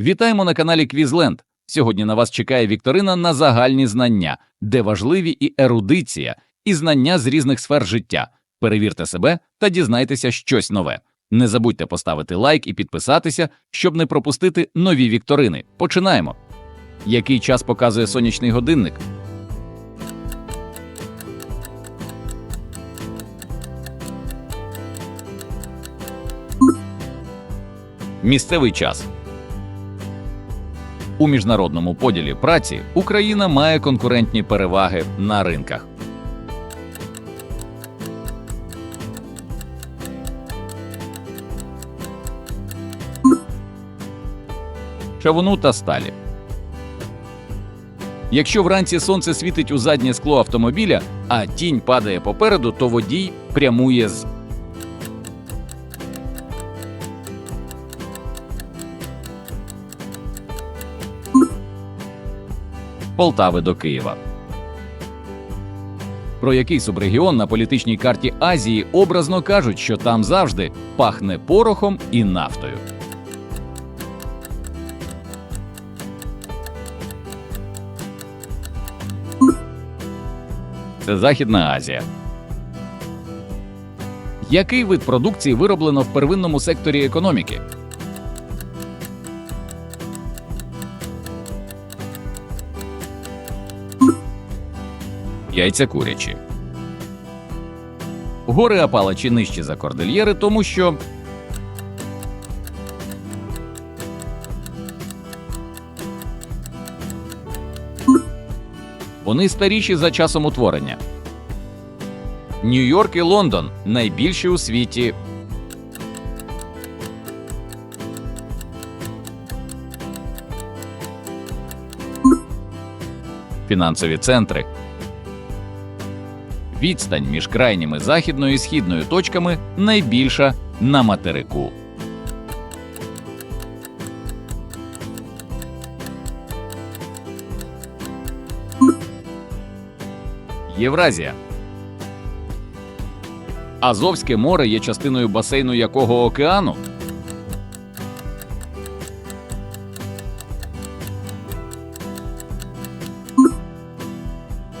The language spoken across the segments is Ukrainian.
Вітаємо на каналі Квізленд. Сьогодні на вас чекає вікторина на загальні знання, де важливі і ерудиція, і знання з різних сфер життя. Перевірте себе та дізнайтеся щось нове. Не забудьте поставити лайк і підписатися, щоб не пропустити нові вікторини. Починаємо. Який час показує сонячний годинник? Місцевий час. У міжнародному поділі праці Україна має конкурентні переваги на ринках. Чавуну та сталі. Якщо вранці сонце світить у заднє скло автомобіля, а тінь падає попереду, то водій прямує з Полтави до Києва. Про який субрегіон на політичній карті Азії образно кажуть, що там завжди пахне порохом і нафтою. Це Західна Азія. Який вид продукції вироблено в первинному секторі економіки? Яйця курячі. Гори Апалачі нижчі за кордильєри, тому що вони старіші за часом утворення. Нью-Йорк і Лондон найбільші у світі. Фінансові центри. Відстань між крайніми західною і східною точками найбільша на материку. Євразія. Азовське море є частиною басейну якого океану?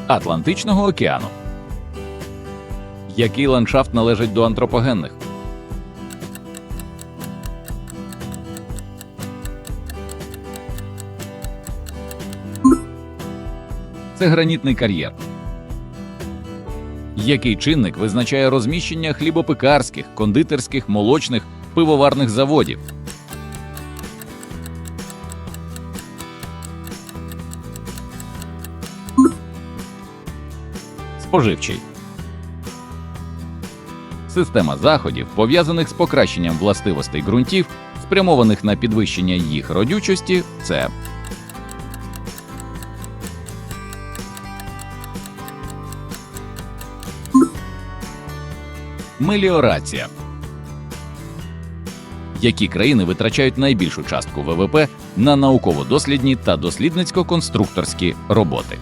Атлантичного океану. Який ландшафт належить до антропогенних? Це гранітний кар'єр. Який чинник визначає розміщення хлібопекарських, кондитерських, молочних, пивоварних заводів? Споживчий. Система заходів, пов'язаних з покращенням властивостей ґрунтів, спрямованих на підвищення їх родючості, це меліорація. Які країни витрачають найбільшу частку ВВП на науково-дослідні та дослідницько-конструкторські роботи?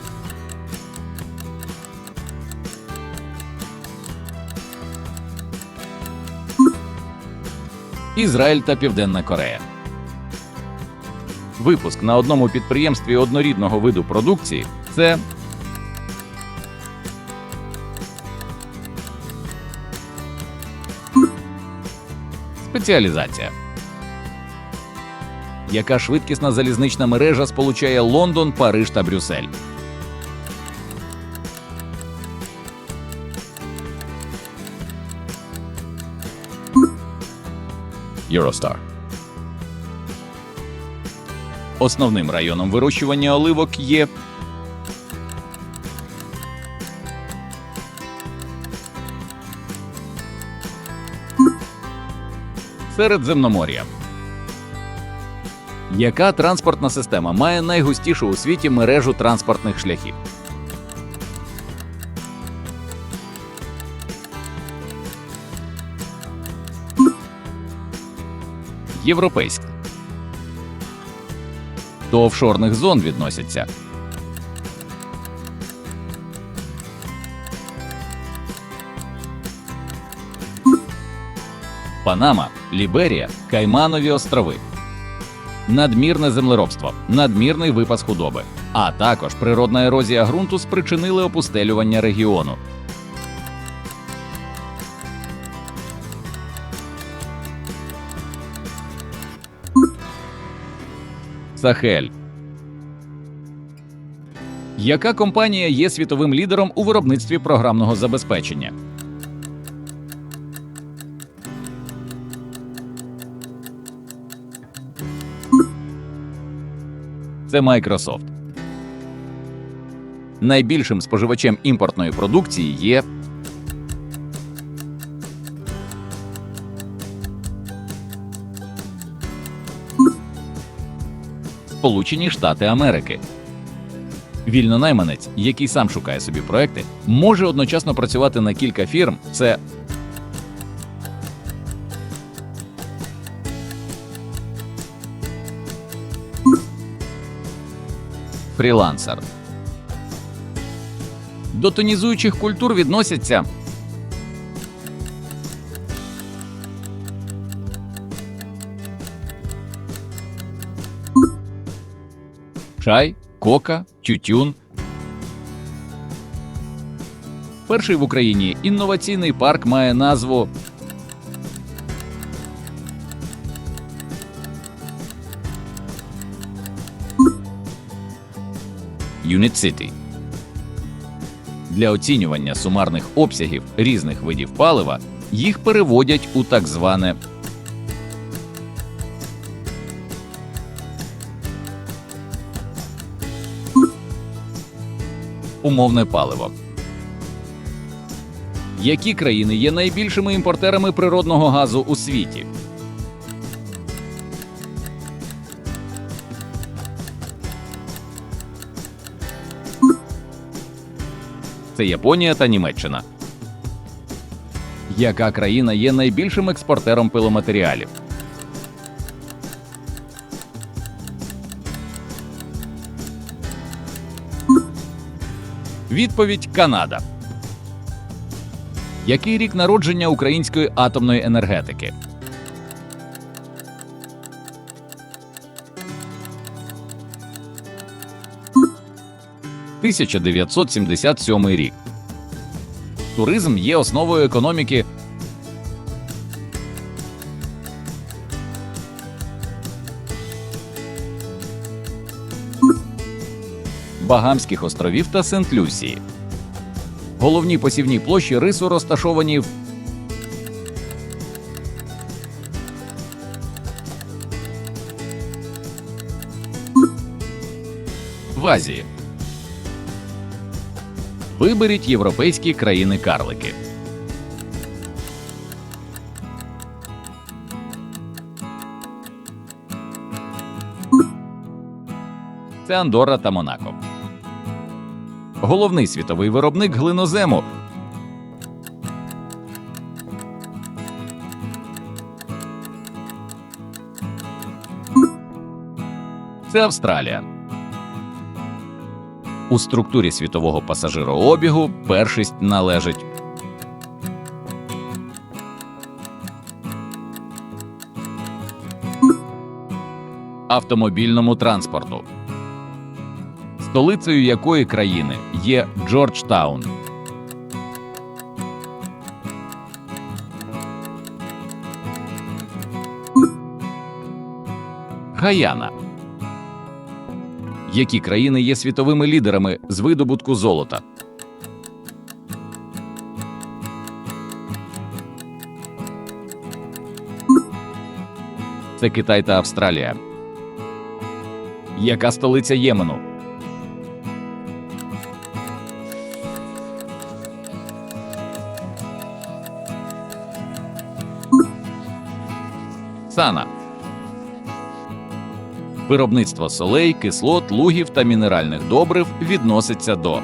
Ізраїль та Південна Корея. Випуск на одному підприємстві однорідного виду продукції це спеціалізація. Яка швидкісна залізнична мережа сполучає Лондон, Париж та Брюссель? Eurostar. Основним районом вирощування оливок є Середземномор'я. Яка транспортна система має найгустішу у світі мережу транспортних шляхів? Європейська. До офшорних зон відносяться Панама, Ліберія, Кайманові острови. надмірне землеробство, надмірний випас худоби, а також природна ерозія ґрунту спричинили опустелювання регіону. Сахель. Яка компанія є світовим лідером у виробництві програмного забезпечення? Це Microsoft. Найбільшим споживачем імпортної продукції є Сполучені Штати Америки. Вільнонайманець, який сам шукає собі проекти, може одночасно працювати на кілька фірм. Це фрілансер. До тонізуючих культур відносяться чай, кока, тютюн. Перший в Україні інноваційний парк має назву Unit City. Для оцінювання сумарних обсягів різних видів палива їх переводять у так зване умовне паливо. Які країни є найбільшими імпортерами природного газу у світі? Це Японія та Німеччина. Яка країна є найбільшим експортером пиломатеріалів? Відповідь Канада. Який рік народження української атомної енергетики? «1977 рік. Туризм є основою економіки. Багамських островів та Сент-Люсії. Головні посівні площі рису розташовані в в Азії. Виберіть європейські країни-карлики. Це Андорра та Монако. Головний світовий виробник глинозему. Це Австралія. У структурі світового пасажирообігу першість належить автомобільному транспорту, столицею якої країни є Джорджтаун. Гаяна. Які країни є світовими лідерами з видобутку золота? Це Китай та Австралія. Яка столиця Ємену? Сана. Виробництво солей, кислот, лугів та мінеральних добрив відноситься до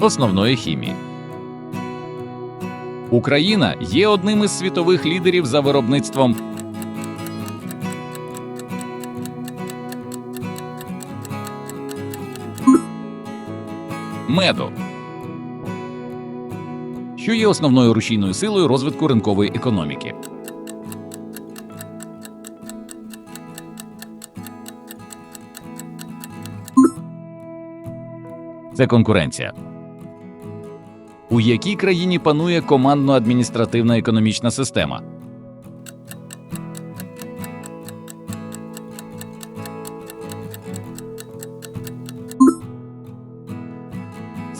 основної хімії. Україна є одним із світових лідерів за виробництвом меду. що є основною рушійною силою розвитку ринкової економіки. Це конкуренція. У якій країні панує командно-адміністративна економічна система?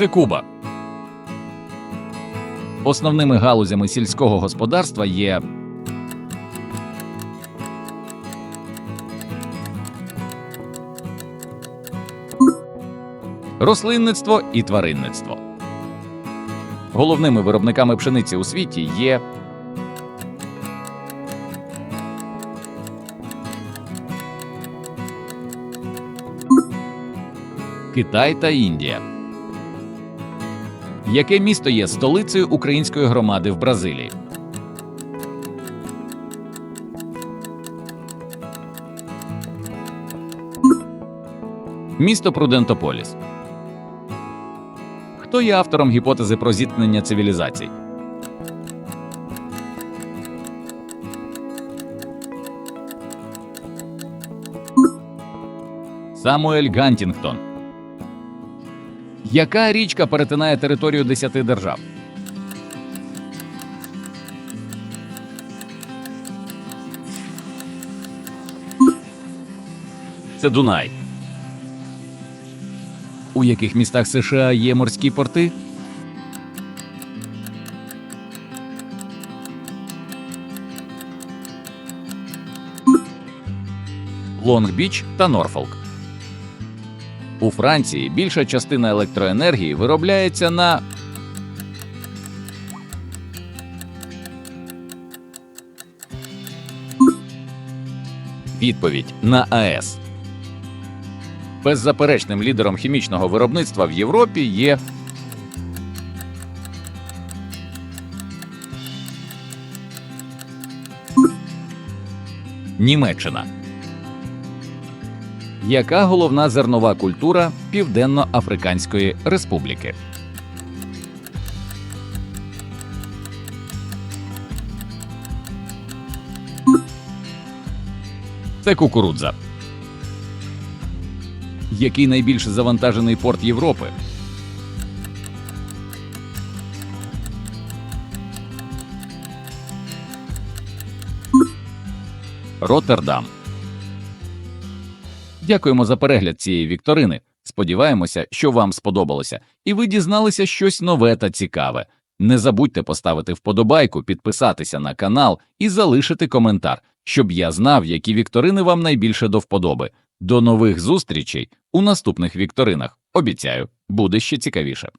Це Куба. Основними галузями сільського господарства є рослинництво і тваринництво. Головними виробниками пшениці у світі є Китай та Індія. Яке місто є столицею української громади в Бразилії? Місто Прудентополіс. Хто є автором гіпотези про зіткнення цивілізацій? Самуель Гантінгтон. Яка річка перетинає територію десяти держав? Це Дунай. У яких містах США є морські порти? Лонг-Біч та Норфолк. У Франції більша частина електроенергії виробляється на відповідь на АЕС. Беззаперечним лідером хімічного виробництва в Європі є Німеччина. Яка головна зернова культура Південно-Африканської Республіки? Це кукурудза. Який найбільш завантажений порт Європи? Роттердам. Дякуємо за перегляд цієї вікторини. Сподіваємося, що вам сподобалося, і ви дізналися щось нове та цікаве. Не забудьте поставити вподобайку, підписатися на канал і залишити коментар, щоб я знав, які вікторини вам найбільше до вподоби. До нових зустрічей у наступних вікторинах. Обіцяю, буде ще цікавіше.